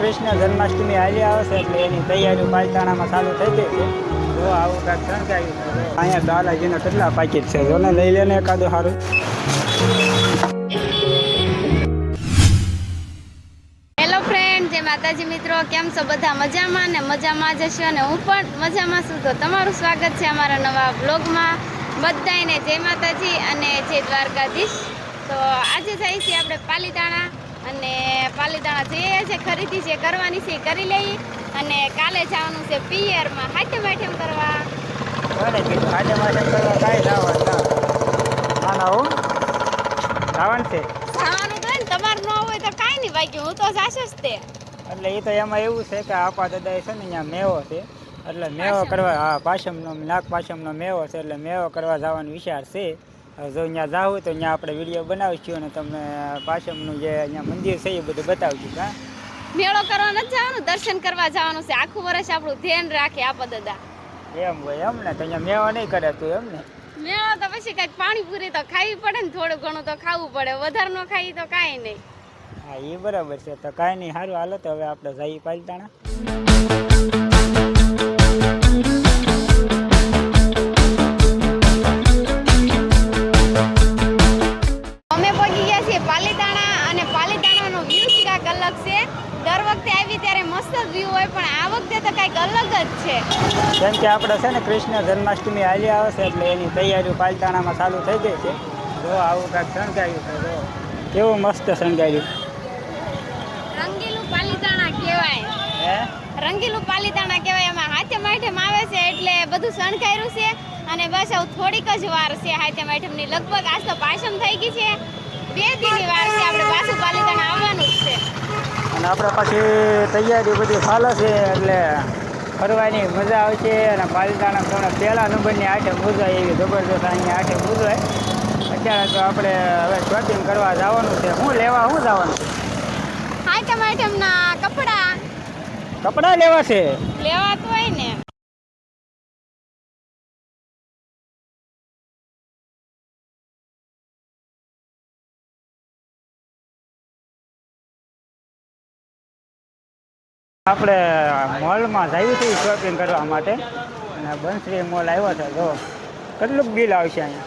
કૃષ્ણ જન્માષ્ટમી હાલી આવે છે એટલે એની તૈયારીઓ પાલતાણામાં ચાલુ થઈ ગઈ છે. જો આવું કાંઈક શણગાર્યું છે અહીંયા દાદાજીના કેટલા પાકીટ છે? જોને લઈ લે ને એકાદું સારું હેલો ફ્રેન્ડ જે માતાજી મિત્રો. કેમ છો બધા? મજામાં ને મજામાં જ હશો? અને હું પણ મજામાં છું. તો તમારું સ્વાગત છે અમારા નવા બ્લોગમાં બધાને જય માતાજી અને જય દ્વારકાધીશ. તો આજે જઈએ છે આપણે પાલીતાણા. અને પાલીતાણા જઈએ છે ખરીદી છે કરવાની છે કરી લઈ. અને કાલે જવાનું છે પિયરમાં. હાથે માઠેમ કરવા. બને કીધું કરવા કાંઈ જવાનું ના. ના હું. જવાનું છે. જવાનું તો હોય ને તમારે ન હોય તો કાંઈ નહીં બાકી હું તો જાશ જ તે. એટલે એ તો એમાં એવું છે કે આપા દાદા છે ને અહીંયા મેવો છે. એટલે મેવો કરવા હા પાશમનો નાગ પાશમનો મેવો છે. એટલે મેવો કરવા જવાનો વિચાર છે. જો અહીંયા જાવું તો અહીંયા આપણે વીડિયો બનાવીશું અને તમને પાશમનું જે અહીંયા મંદિર છે એ બધું બતાવશું હા? મેળો કરવા નથી જવાનું દર્શન કરવા જવાનું છે. આખું વર્ષ આપણું ધ્યાન રાખે આપો દાદા એમ હોય એમ ને? તો અહીંયા મેળો નહીં કરે તું એમ ને? મેળો તો પછી કંઈક પાણીપુરી તો ખાવી પડે ને થોડું ઘણું તો ખાવું પડે. વધારે ન ખાઈ તો કાંઈ નહીં. હા એ બરાબર છે. તો કાંઈ નહીં સારું હાલો તો હવે આપણે જઈએ પાલતાણા. અમે પહોંચી ગયા છીએ પાલીતાણા અને પાલીતાણાનો વ્યૂ જ કાંઈક અલગ છે. દર વખતે આવી ત્યારે મસ્ત વ્યૂ હોય પણ આ વખતે તો કાંઈક અલગ જ છે. કેમ કે આપણે છે ને કૃષ્ણ જન્માષ્ટમી હાલી આવે છે એટલે એની તૈયારીઓ પાલીતાણામાં ચાલુ થઈ ગઈ છે. જો આવું કાંઈક શણગાર્યું છે જો. કેવું મસ્ત શણગાર્યું. રંગીલું પાલીતાણા કહેવાય. હે? રંગીલું પાલીતાણા કહેવાય એમાં હાથે માઠેમ આવે છે એટલે બધું શણગાર્યું છે. અને બસ હવે થોડીક જ વાર છે હાથે મેઠમની લગભગ આજ તો પાસમ થઈ ગઈ છે. બે દીની વાર છે આપણે પાછું પાલિતાણ આવવાનું જ છે. અને આપણે પછી તૈયારી બધી ચાલે છે એટલે ફરવાની મજા આવશે અને પાલિતાણા થોડા પહેલા નંબરની આઠે મૂજવાય એવી જબરદસ્ત અહીંયા આઠે મુજાય અત્યારે તો આપણે હવે શોપિંગ કરવા જવાનું છે. હું લેવા હું જવાનું? છે હાથે માઠેમના કપડા. કપડાં લેવા છે? લેવા તો હોય ને. આપણે મોલમાં જઈએ છીએ શોપિંગ કરવા માટે. અને બંસરી મોલ આવ્યો છે જો. કેટલું બિલ આવશે અહીંયા?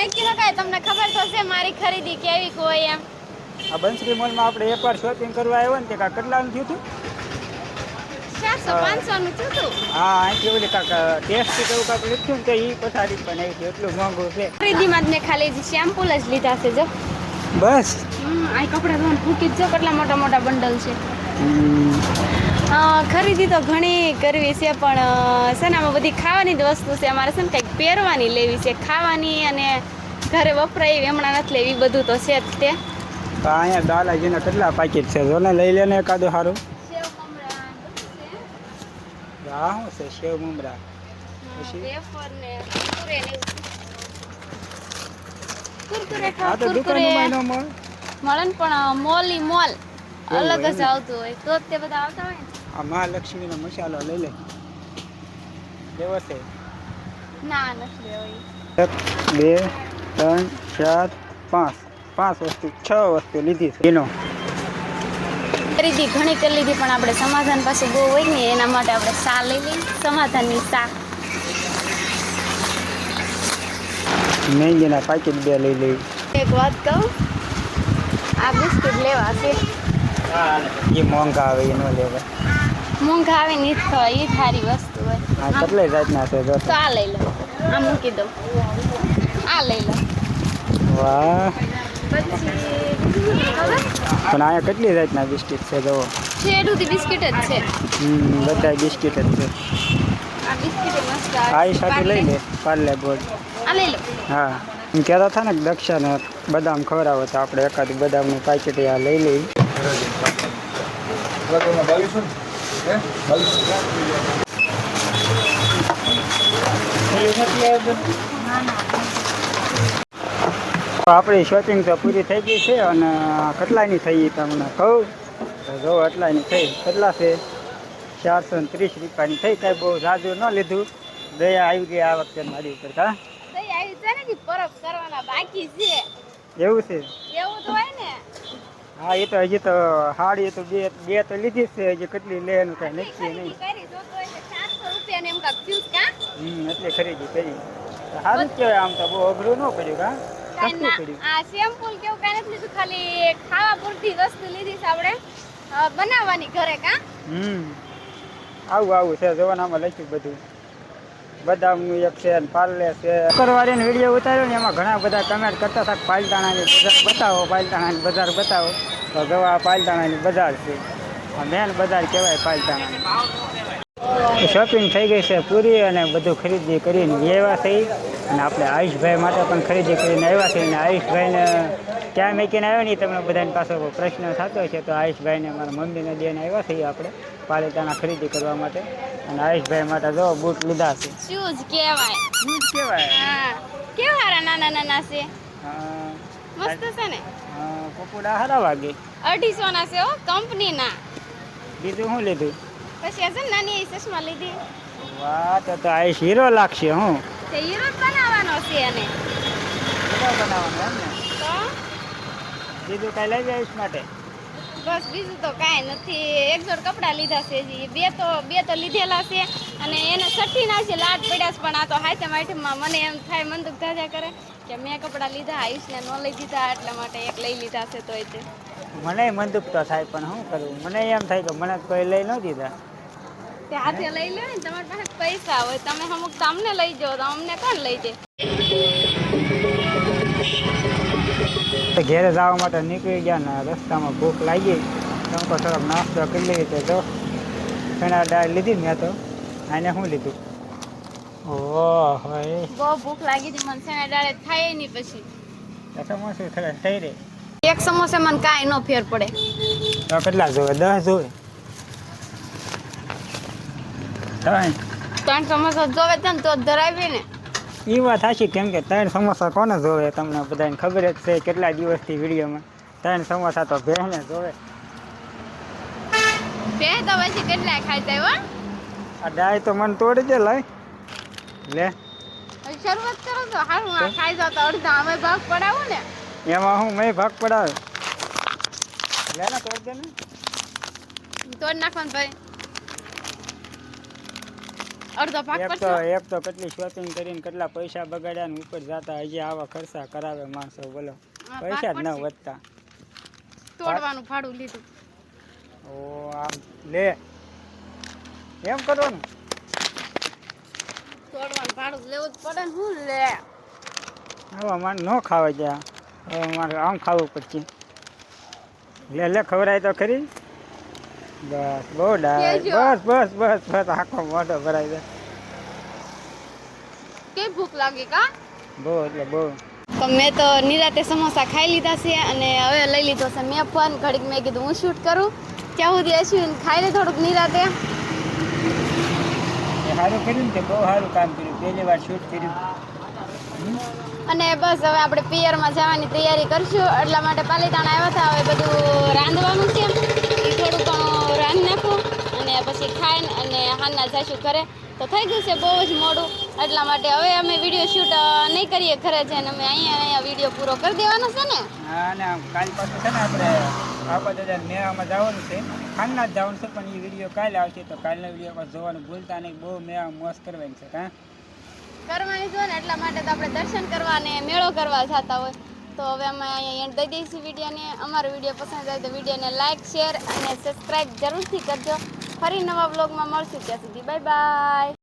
નક્કી ન તમને ખબર તો છે મારી ખરીદી કેવી હોય એમ. આ બંસરી મોલમાં આપણે એકવાર શોપિંગ કરવા આવ્યો ને તે કાંઈ કેટલાનું થયું હતું? ચારસો પાંચસો નું થયું હતું. હા અહીંથી ઓલી કાંક ટેસ્ટ કેવું કાંક લીધું ને તે એ પથારી પણ આવી છે એટલું મોંઘું છે. ખરીદીમાં જ મેં ખાલી જે શેમ્પૂ જ લીધા છે જો. બસ. હમ, આ કપડા ધોવાનું ફૂટી જ જો કેટલા મોટા મોટા બંડલ છે. ખરીદી તો ઘણી કરવી છે પણ છે ને આમાં બધી ખાવાની જ વસ્તુ છે. અમારે છે ને કંઈક પહેરવાની લેવી છે ખાવાની અને ઘરે વપરાય એવી હમણાં નથી લેવી બધું તો છે જ તે. તો અહીંયા દાલાજીના કેટલા પાકીટ છે? જો ને લઈ લે ને એકાદું સારું આ શું છે સેવ મમરા? પછી? મળે. પણ મોલી મોલ. અલગ જ? આવતું હોય. તો તે બધા આવતા હોય આ મહાલક્ષ્મીનો મસાલો લઈ લે. લેવો છે? ના નથી લેવો એક બે ત્રણ ચાર પાંચ. પાંચ વસ્તુ છ વસ્તુ લીધી છે. એનો. ખરીદી ઘણી કરી લીધી પણ આપણે સમાધાન પાસે બહુ હોય ને એના માટે આપણે સા લઈ લઈ સમાધાનની સા. મેંગીના પાકીટ બે લઈ લેવી એક વાત કહું આ બિસ્કિટ લેવા છે. એ મોંઘા આવે એ ન લેવા મોંઘા આવે ને ખવાય એ સારી વસ્તુ હોય. આ કેટલાય જાતના છે જો? તો આ લઈ લો. આ મૂકી દઉં. આ લઈ લો. વાહ. પણ અહીંયા કેટલી જાતના બિસ્કિટ છે જો છેડુથી બિસ્કિટ જ છે. હમ બધા બિસ્કિટ જ છે. આ સાથે લઈ લે પાર્લે ગોળ આ લઈ લો. હા. કહેતા હતા ને દક્ષાને બદામ ખવડાવો તો આપણે એકાદ બદામનું પાકેટ આ લઈ લઈ આપણી શોપિંગ તો પૂરી થઈ ગઈ છે અને કેટલાની થઈ તમને કહું? તો જો એટલાની થઈ કેટલા છે? ચારસો ને ત્રીસ રૂપિયાની થઈ કાંઈ બહુ જાજુ ન લીધું. દયા આવી ગઈ આ વખતે મારી ઉપર કે એવું છે? એવું તો હોય ને. હા એ તો હજી તો હાડી તો બે બે તો લીધી છે હજી કેટલી લે એનું કઈ નક્કી નહીં. કરી જો તો એટલે 400 રૂપિયાની એમ કાંઈક થયું છે, કાં? હમ એટલે ખરીદી કરી. સારું કેવાય કહેવાય આમ તો બહુ અઘરું ન પડ્યું કા? સસ્તું પડ્યું. આ સેમ્પલ કેવું કઈ નથી લીધું ખાલી ખાવા પૂરતી વસ્તુ લીધી છે આપણે. બનાવવાની ઘરે કા? હમ. આવું આવું છે જવાનામાં લખ્યું બધું. બદામનું એક છે ને પાર્લે છે. શુક્રવારે વીડિયો ઉતાર્યો ને એમાં ઘણા બધા કમેન્ટ કરતા હતા પાલતાણાની બજાર બતાવો, પાલતાણાની બજાર બતાવો. તો ગવા પાલતાણાની બજાર છે. મેન બજાર કહેવાય પાલતાણા શોપિંગ થઈ ગઈ છે પૂરી અને બધું ખરીદી કરીને આવ્યા થઈ અને આપણે આયુષભાઈ માટે પણ ખરીદી કરીને આવ્યા છીએ અને આયુષભાઈને ક્યાં મેકીને આવ્યો ને તમને બધાની પાસે પ્રશ્ન થતો છે તો આયુષભાઈને મારા મમ્મીને દેને આવ્યા છીએ આપણે પાલિતાના ખરીદી કરવા માટે. અને આયુષભાઈ માટે જો બૂટ લીધા છે. શૂઝ કહેવાય. બૂટ કહેવાય? હા. કેવા નાના નાના છે? મસ્ત છે ને? કપડા હારા વાગે. અઢીસો ના છે હો કંપનીના. બીજું શું લીધું? પછી આ છે ને નાની એ ચશ્મા લીધી. વાહ તો તો આયુષ હીરો લાગશે હું. તે હીરો જ બનાવવાનો છે એને. હીરો બનાવવાનો એમ ને? તો? બીજું કાંઈ લઈ જઈશ માટે? બસ બીજું તો કાંઈ નથી. એક જોડ કપડાં લીધા છે જી બે તો બે તો લીધેલા છે અને એને છઠ્ઠીના છે લાટ પડ્યા છે પણ આ તો હાથે માઠીમાં મને એમ થાય મંદુક ધાજા કરે કે મેં કપડાં લીધા આયુષને ન લઈ દીધા એટલા માટે એક લઈ લીધા છે તો. એ મને મને દુઃખ તો થાય પણ શું કરવું મને એમ થાય કે મને કોઈ લઈ ન દીધા. તે હાથે લઈ લે ને તમારી પાસે પૈસા હોય તમે અમુક તમને લઈ જાઓ તો અમને કોણ લઈ દે? તો ઘેરે જવા માટે નીકળી ગયા ને રસ્તામાં ભૂખ લાગી. તો થોડોક નાસ્તો કરી લઈએ તો જો. ચણા દાળ લીધી ને મેં તો. આને શું લીધું? ઓહ હોય બહુ ભૂખ લાગી હતી મને ને ડાળે થાય નહીં પછી. સમોસું થઈ રે એક સમોસે મને કાંઈ ન ફેર પડે. તો કેટલા જોવે? દસ જોવે? ત્રણ. ત્રણ સમોસા જોવે છે ને તો ધરાવી ને. એ વાત સાચી કેમ કે ત્રણ સમોસા કોને જોવે? તમને બધાને ખબર જ છે કેટલા દિવસથી વિડીયોમાં ત્રણ સમોસા તો ભેને જોવે. બે તો પછી કેટલા ખાઈ જાય આ ડાય તો મને તોડી દે લઈ લે. હો શરૂઆત કરો તો હારું આ ખાઈ જાવ તો અડધા અમે ભાગ પડાવો ને. એમાં હું મેં ભાગ પડાવ લે ને તોડ દે ને. તોડ નાખવાનું ભાઈ. અડધો ભાગ એક તો એક તો કેટલી શોપિંગ કરીને કેટલા પૈસા બગાડ્યા ને ઉપર જાતા હજી આવા ખર્ચા કરાવે માણસો બોલો. પૈસા જ ન વધતા. તોડવાનું ભાડું લીધું. ઓ આમ લે. એમ કરવાનું? તોડવાનું ભાડું લેવું જ પડે ને હું લે? હવે મારે ન ખાવા ગયા હવે મારે આમ ખાવું પડશે. લે લે ખવડાય તો ખરી. બસ બહુ ડાય. બસ બસ બસ બસ આખો મોઢો ભરાઈ જાય. કે ભૂખ લાગી કા? બહુ એટલે બહુ. તો મેં તો નિરાતે સમોસા ખાઈ લીધા છે અને હવે લઈ લીધો છે મેં ફોન ઘડીક મેં કીધું હું શૂટ કરું. ત્યાં સુધી અશ્વિન ખાઈ લે થોડુંક નિરાતે. સારું કર્યું ને બહુ સારું કામ કર્યું. પહેલી વાર શૂટ કર્યું. અને બસ હવે આપણે પિયરમાં જવાની તૈયારી કરશું. એટલા માટે પાલીતાણા આવ્યા હતા હવે બધું રાંધવાનું છે એ થોડું ઘણું રાંધી નાખું અને પછી ખાઈને અને હાલના જઈશું ઘરે. તો થઈ ગયું છે બહુ જ મોડું. એટલા માટે હવે અમે વીડિયો શૂટ નહીં કરીએ ઘરે જઈને. અમે અહીંયા અહીંયા વીડિયો પૂરો કરી દેવાનો છે ને? હા ને કાલ પાછું છે ને આપણે બાપા દાદા મેળામાં જવાનું છે. ખાનના જ જવાનું છે પણ એ વીડિયો કાલે આવશે. તો કાલનો વીડિયો પાછું જોવાનું ભૂલતા નહીં. બહુ મેળા મોસ્ત કરવાની છે હા. કરવાની જો ને એટલા માટે તો આપણે દર્શન કરવા ને મેળો કરવા જતા હોય. તો હવે અમે અહીંયા એન્ડ દઈ દઈશું વિડીયોને. અમારો વીડિયો પસંદ આવે તો વિડીયોને લાઇક શેર અને સબસ્ક્રાઈબ જરૂરથી કરજો. ફરી નવા બ્લોગમાં મળશું. ત્યાં સુધી બાય બાય